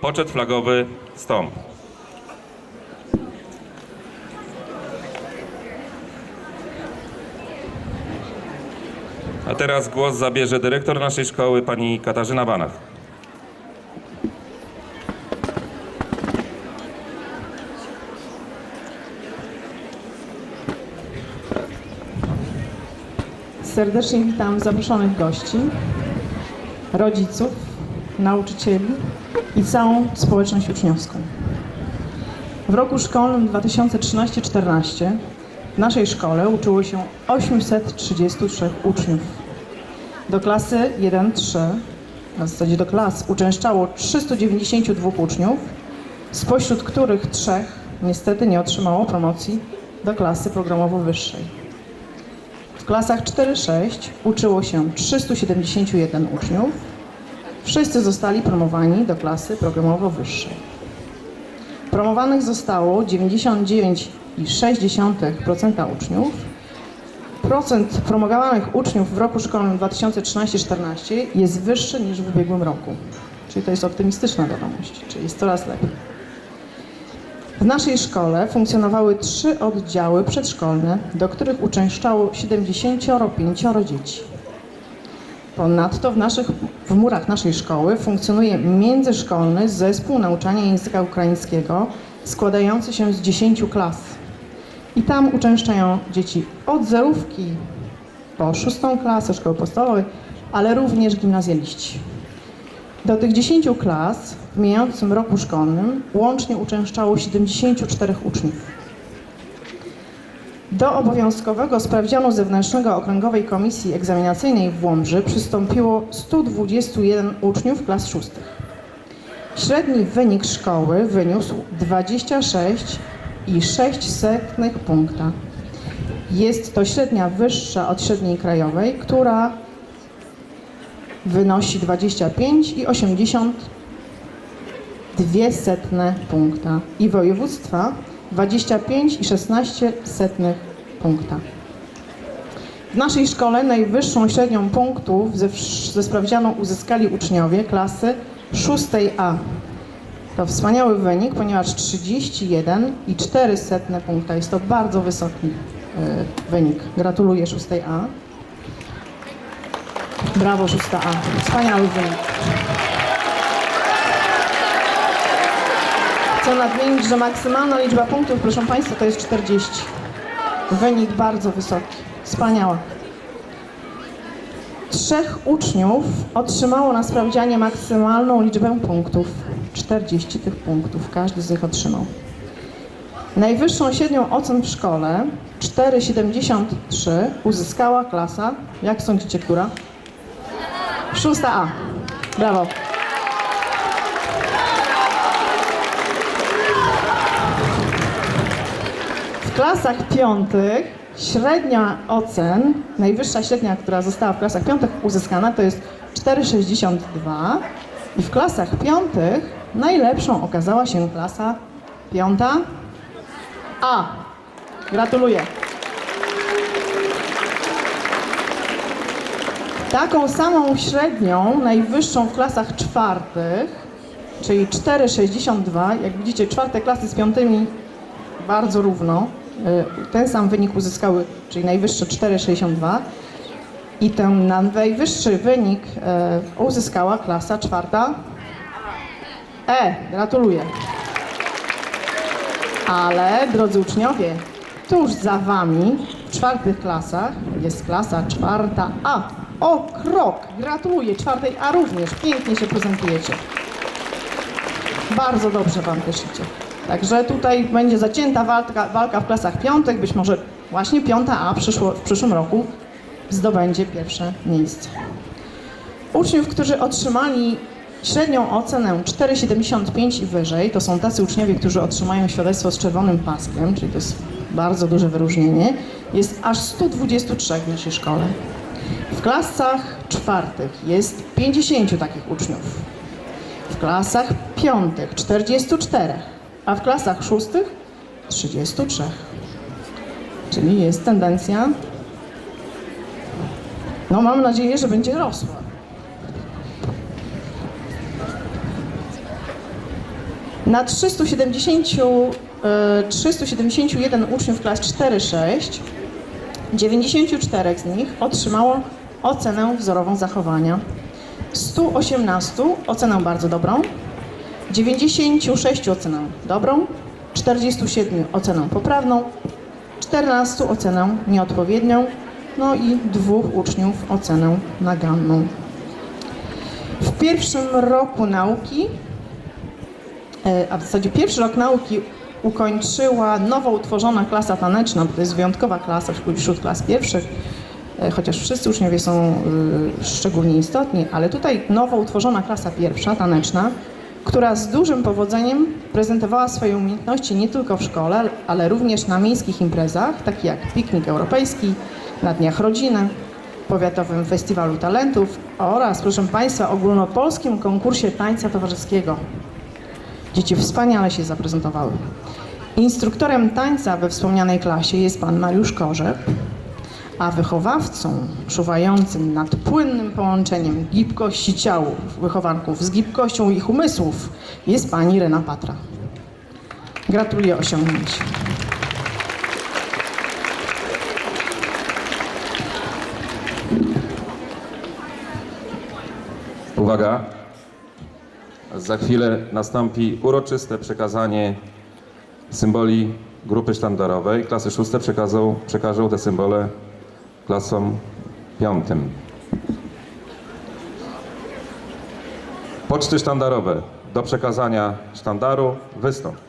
Poczet flagowy stąp. A teraz głos zabierze dyrektor naszej szkoły, pani Katarzyna Banach. Serdecznie witam zaproszonych gości, rodziców, nauczycieli i całą społeczność uczniowską. W roku szkolnym 2013-14 w naszej szkole uczyło się 833 uczniów. Do klasy 1-3, na zasadzie do klas, uczęszczało 392 uczniów, spośród których trzech niestety nie otrzymało promocji do klasy programowo wyższej. W klasach 4-6 uczyło się 371 uczniów. Wszyscy zostali promowani do klasy programowo wyższej. Promowanych zostało 99,6% uczniów. Procent promowanych uczniów w roku szkolnym 2013-14 jest wyższy niż w ubiegłym roku. Czyli to jest optymistyczna wiadomość, czyli jest coraz lepiej. W naszej szkole funkcjonowały trzy oddziały przedszkolne, do których uczęszczało 75 dzieci. Ponadto w, naszych, w murach naszej szkoły funkcjonuje międzyszkolny zespół nauczania języka ukraińskiego składający się z 10 klas. I tam uczęszczają dzieci od zerówki po szóstą klasę szkoły podstawowej, ale również gimnazjaliści. Do tych 10 klas w mijającym roku szkolnym łącznie uczęszczało 74 uczniów. Do obowiązkowego sprawdzianu zewnętrznego Okręgowej Komisji Egzaminacyjnej w Łomży przystąpiło 121 uczniów klas szóstych. Średni wynik szkoły wyniósł 26,6 punkta. Jest to średnia wyższa od średniej krajowej, która wynosi 25,82 punkta i województwa 25,16 punkta. W naszej szkole najwyższą średnią punktów ze, ze sprawdzianu uzyskali uczniowie klasy 6A. To wspaniały wynik, ponieważ 31,4 punkta. Jest to bardzo wysoki y, wynik. Gratuluję 6A. Brawo, 6A. Wspaniały wynik. Chcę nadmienić, że maksymalna liczba punktów, proszę Państwa, to jest 40. Wynik bardzo wysoki. Wspaniała. Trzech uczniów otrzymało na sprawdzianie maksymalną liczbę punktów. 40 tych punktów. Każdy z nich otrzymał. Najwyższą średnią ocen w szkole 4,73 uzyskała klasa, jak sądzicie, która? Szósta A. Brawo. Klasach piątych średnia ocen, najwyższa średnia, która została w klasach piątych uzyskana, to jest 4,62 i w klasach piątych najlepszą okazała się klasa piąta A. Gratuluję. Taką samą średnią, najwyższą w klasach czwartych, czyli 4,62, jak widzicie, czwarte klasy z piątymi bardzo równo, ten sam wynik uzyskały, czyli najwyższe 4,62 i ten najwyższy wynik y, uzyskała klasa czwarta E. Gratuluję. Ale, drodzy uczniowie, tuż za Wami w czwartych klasach jest klasa czwarta A. O krok! Gratuluję czwartej A również. Pięknie się prezentujecie. Bardzo dobrze Wam też idzie. Także tutaj będzie zacięta walka, walka w klasach piątych. Być może właśnie piąta A przyszło, w przyszłym roku zdobędzie pierwsze miejsce. Uczniów, którzy otrzymali średnią ocenę 4,75 i wyżej, to są tacy uczniowie, którzy otrzymają świadectwo z czerwonym paskiem, czyli to jest bardzo duże wyróżnienie, jest aż 123 w naszej szkole. W klasach czwartych jest 50 takich uczniów. W klasach piątych 44, a w klasach szóstych 33. Czyli jest tendencja, no mam nadzieję, że będzie rosła. Na 370, e, 371 uczniów klas 4-6, 94 z nich otrzymało ocenę wzorową zachowania. 118 ocenę bardzo dobrą, 96 ocenę dobrą, 47 ocenę poprawną, 14 ocenę nieodpowiednią, no i dwóch uczniów ocenę naganną. W pierwszym roku nauki, e, a w zasadzie pierwszy rok nauki ukończyła nowo utworzona klasa taneczna, bo to jest wyjątkowa klasa wśród klas pierwszych, e, chociaż wszyscy uczniowie są y, szczególnie istotni, ale tutaj nowo utworzona klasa pierwsza taneczna, która z dużym powodzeniem prezentowała swoje umiejętności nie tylko w szkole, ale również na miejskich imprezach, takich jak piknik europejski, na Dniach Rodziny, Powiatowym Festiwalu Talentów oraz, proszę Państwa, ogólnopolskim konkursie tańca towarzyskiego. Dzieci wspaniale się zaprezentowały. Instruktorem tańca we wspomnianej klasie jest pan Mariusz Korzeb, a wychowawcą czuwającym nad płynnym połączeniem gibkości ciał wychowanków z gibkością ich umysłów jest pani Rena Patra. Gratuluję osiągnięć. Uwaga. Za chwilę nastąpi uroczyste przekazanie symboli grupy sztandarowej. Klasy szóste przekazą, przekażą te symbole klasom piątym. Poczty sztandarowe do przekazania sztandaru wystąp.